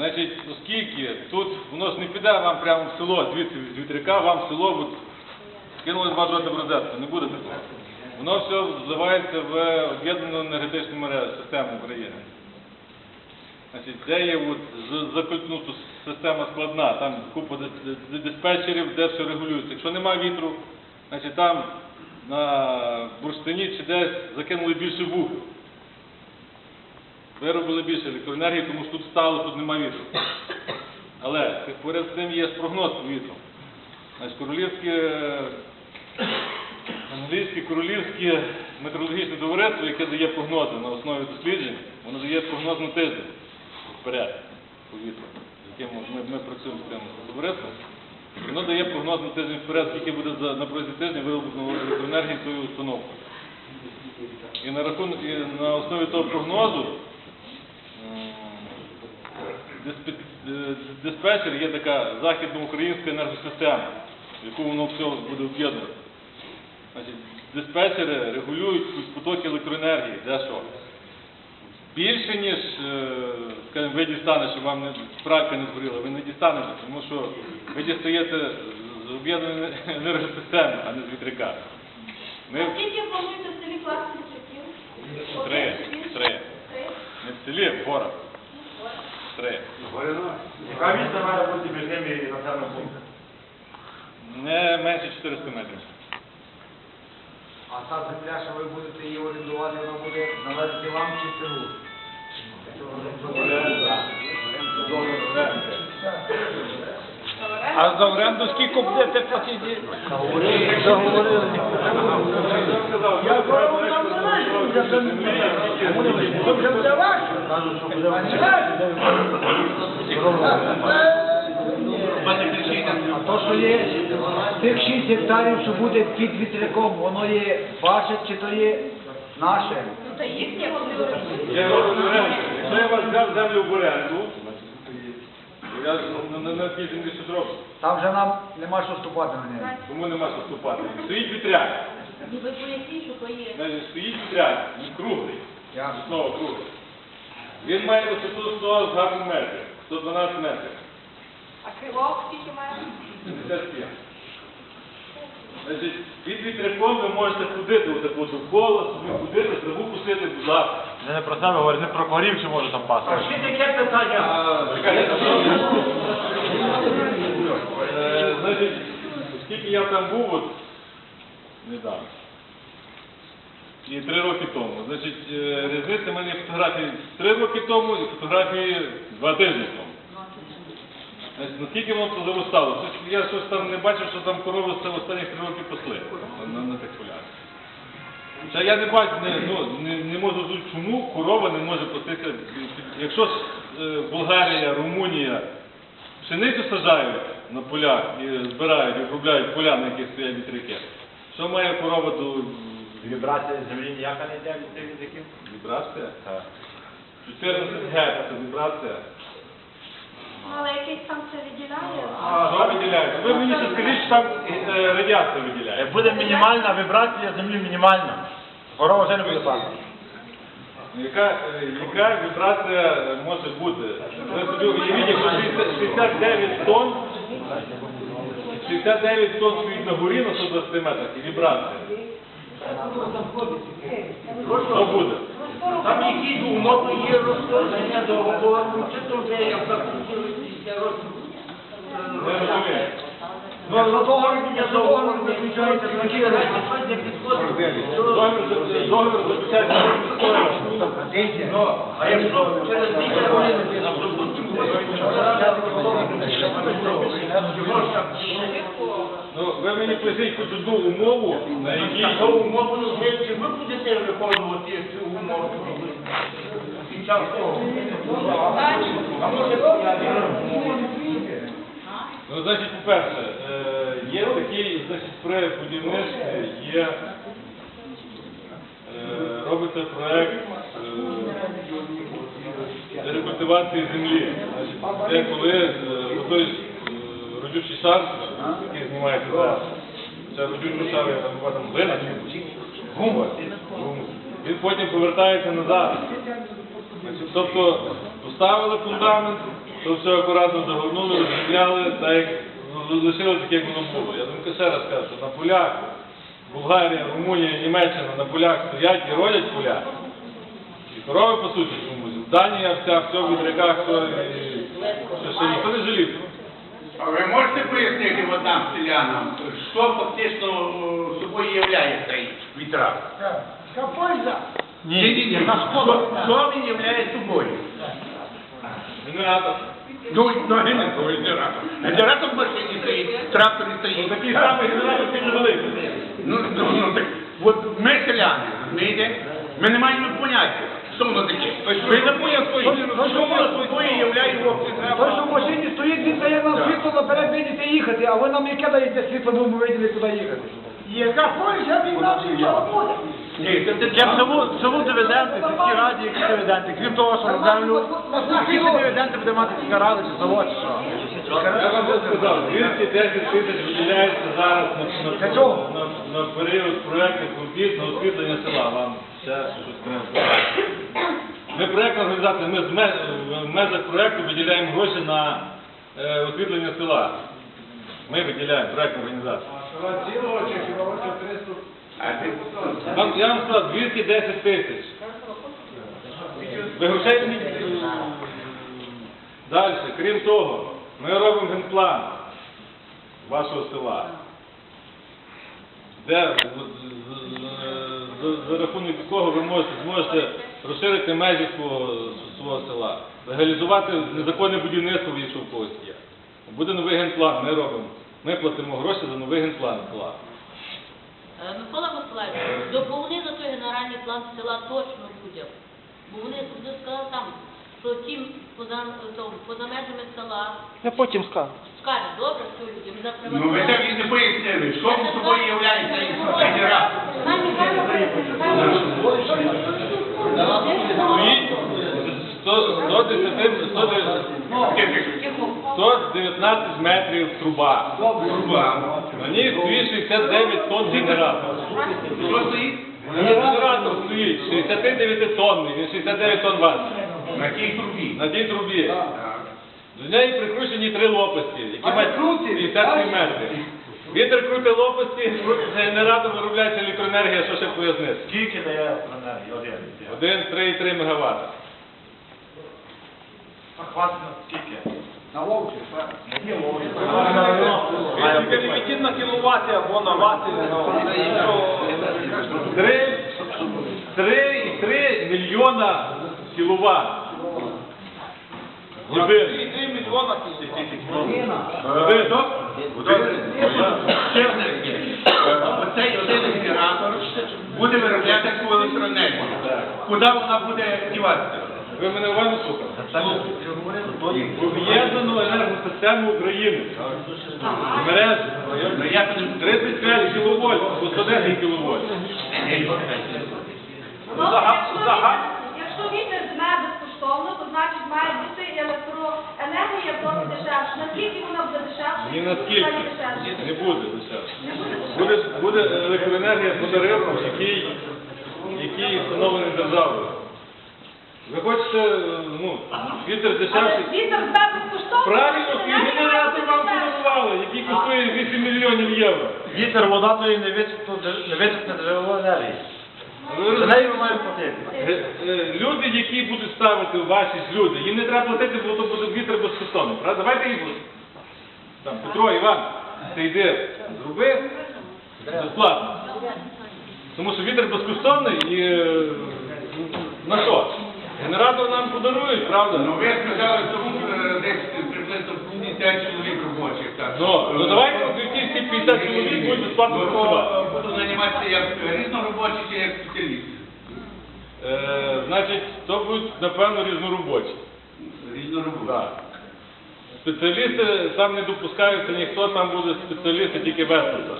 Значить, оскільки тут воно ж не піде вам прямо в село, звідси з вітряка, вам в село от, кинули два жоти в не буде такого. Воно все вливається в об'єднану енергетичну мережу, систему України. Значить, де є от, з- заколь- ну, тут система складна, там купа дис- дис- диспетчерів, де все регулюється. Якщо немає вітру, значить там на бурштині чи десь закинули більше вух. Виробили більше електроенергії, тому що тут стало, тут немає вітру. Але поряд з цим є прогноз по вітру. Значить, королівське, англійське королівське метеорологічне товариство, яке дає прогнози на основі досліджень, воно дає прогноз на тиждень вперед по вітру, яким ми, ми працюємо з цим товариством. Воно дає прогноз на тиждень вперед, скільки буде за, на протязі тижня вироблено електроенергії цією установкою. І на, рахунок, і на основі того прогнозу е, диспетчер є така західноукраїнська енергосистема, в яку воно все буде об'єднувати. Диспетчери регулюють потоки електроенергії, де що. Більше, ніж, е, скажімо, ви дістанете, щоб вам не, справка не згоріла, ви не дістанете, тому що ви дістаєте з об'єднаної енергосистеми, а не з вітряка. Ми Скільки плануєте в селі класних? Три. Три. Не в селі, в горах. Три. Яка відстань має бути між ними і населеним пунктом? Не менше 400 метрів. А та земля, що ви будете її орендувати, вона буде належати вам чи селу? А за оренду скільки будете платити? А то, що є тих 6 гектарів, що буде під вітряком, воно є ваше чи то є наше? Ну, Та їхнє вони я вас взяв землю в оренду, я на, на, на тій землі роблю. Там вже нам нема що вступати на неї. Тому нема що вступати. Стоїть вітряк. Ні, ви поясніть, що то є. Значить, стоїть вітряк, він круглий. Я Знову круглий. Він має висоту 100 з гарним метрів, 112 метрів. А крило скільки має? 55. Значить, під вітряком ви можете ходити отаку довкола, собі ходити, траву пустити, будь ласка. Я не про себе говорю, не про корів, чи може там пасти. таке питання? Е, Значить, оскільки я там був, от, недавно, і три роки тому, значить, е, різниця в мене фотографії три роки тому і фотографії два тижні тому. Значить, наскільки воно позаростало? Щось- Я щось там не бачив, що там корови це останні три роки пасли на, на тих полях. Це я не бачу, не, ну, не, не можу зрозуміти, чому корова не може пастися. Якщо ж е, Болгарія, Румунія пшеницю саджають на полях і збирають, і обробляють поля, на яких стоять вітряки, що має корова до Вібрація землі ніяка не йде від цих язиків? вібрація? 14 Гц це вібрація. Ну, але якийсь там це виділяє. Що виділяється? Ви мені ще скажіть, що там е, радіація виділяє. Як буде мінімальна вібрація землі мінімальна, корова вже не буде пасти. Яка, е, яка вібрація може бути? Ви собі уявіть, якщо 60 69 тонн, 69 тонн стоїть на горі на 120 метрах і вібрація. Що буде? Там якісь умови є розповідання договору, чи то вже як Не Ну, договор не договор заключається, не підходить. Договір заключається на. Ну, а якщо через кілька Ну, ви мені поясніть хоч одну умову, на якій умову чи ви будете виконувати цю умову? Під час того. А може, Ну, значить, по-перше, е, є такий, значить, при будівництві є, е, робиться проект е, рекультивації землі. Це коли той родючий шар, який знімається зараз, це родючий шар, я там гумус, гумус, він потім повертається назад. Тобто поставили фундамент, то все акуратно загорнули, розміняли, так як ну, лишили таке, як воно було. Я думаю, ще раз кажу, що на полях Болгарія, Румунія, Німеччина на полях стоять і родять поля. І корови пасуть комусь. Данія вся, все в вітряках, все, і, ще ніхто не жалів. А ви можете пояснити от нам, селянам, що фактично е, собою являє цей вітрак? Ні, ні, ні. Що, що він являє собою? Генератор. Ну, ну, генератор, генератор. Генератор в машині стоїть, трактор стоїть. Такий самий генератор дуже великий. Ну, ну, ну, так, от ми селяни, розумієте? Ми не маємо поняття, що воно таке. Ви не поняття, що воно собою являє хлопці, Той, що в машині стоїть, він дає нам світло наперед видіти їхати, а ви нам яке даєте світло, бо ми виділи, куди їхати. Яка польза від нас нічого буде? Ні, це ти Як селу, селу дивіденди, сільські раді, які дивіденди. Крім того, що на землю, які це дивіденди буде мати сільська рада чи завод, чи що? Я вам сказав, 210 тисяч виділяється зараз на, на, Для на, на період проєктних робіт на освітлення села. Вам ще щось скажу. Ми проєктна організація, ми з в межах проєкту виділяємо гроші на е, освітлення села. Ми виділяємо проєктну організацію. А ти Вам, я вам сказав, 210 тисяч. Ви грошей не... Далі, крім того, ми робимо генплан вашого села. Де за, рахунок якого ви можете, зможете розширити межі свого, свого села, легалізувати незаконне будівництво, в когось є. Буде новий генплан, ми робимо. Ми платимо гроші за новий генплан села. Е, Микола Миколаївич, доповни на той генеральний план села точно людям. Бо вони вони сказали там, що тим поза, то, поза межами села. Я потім скажу. Скажуть, добре, що людям за Ну ви так і не пояснили, що він собою являє цей генератор. Стоїть. 100, 110, 110, 119 метрів труба. Труба. На ній стоїть 69 тонн генератор. Що стоїть? Генератор стоїть 69 тонн, він 69 тонн важить. На тій трубі. На тій трубі. До неї прикручені три лопасті, які А мають крутить? 53 метри. Вітер крутить лопасті, крутиться генератор, виробляється електроенергія, що ще пояснити. Скільки дає енергії? Один. 1, 3,3 МВт. Хватить на скільки? На вовчі. Тільки не відіть на кіловати або на вати. Три, три і три мільйона кіловат. Годин. 3 мільйона Годин. Ще одне є. Оцей один генератор буде виробляти електроенергію. Куди вона буде діватися? Ви мене уважно слухали? Об'єднану енергосистему України. Мережу. Ну, 35 кВт, 110 кВт. Якщо вітер- зме безкоштовно, то значить має бути електроенергія трохи дешевше. Наскільки вона буде дешевше? Ні наскільки. дешевше. Не буде дешевше. Буде, електроенергія по тарифу, який, який встановлений державою. Ви хочете, е, ну, вітер Але дешевший? вітер зме безкоштовно. Правильно, і генератор вам подарували, який коштує 8 мільйонів євро. Вітер, вода, то і не джерело енергії. За неї ми маємо платити. Е, е, Люди, які будуть ставити ваші люди, їм не треба платити, бо то буде вітер безкоштовно. Правда? Давайте їх там, Петро, Іван, ти йди, зроби безплатно. Тому що вітер безкоштовний і е, на що? Генератор нам подарують, правда? Ну ви сказали, що е, десь приблизно 50 чоловік робочих. так. Ну, ну давайте ці всі 50 чоловік будуть безплатно Ну, працювати. Буду займатися як різноробочі чи як спеціалісти. Е, значить, то будуть, напевно, різноробочі. Різноробочі. Так. Спеціалісти там не допускаються ніхто, там будуть спеціалісти тільки весело.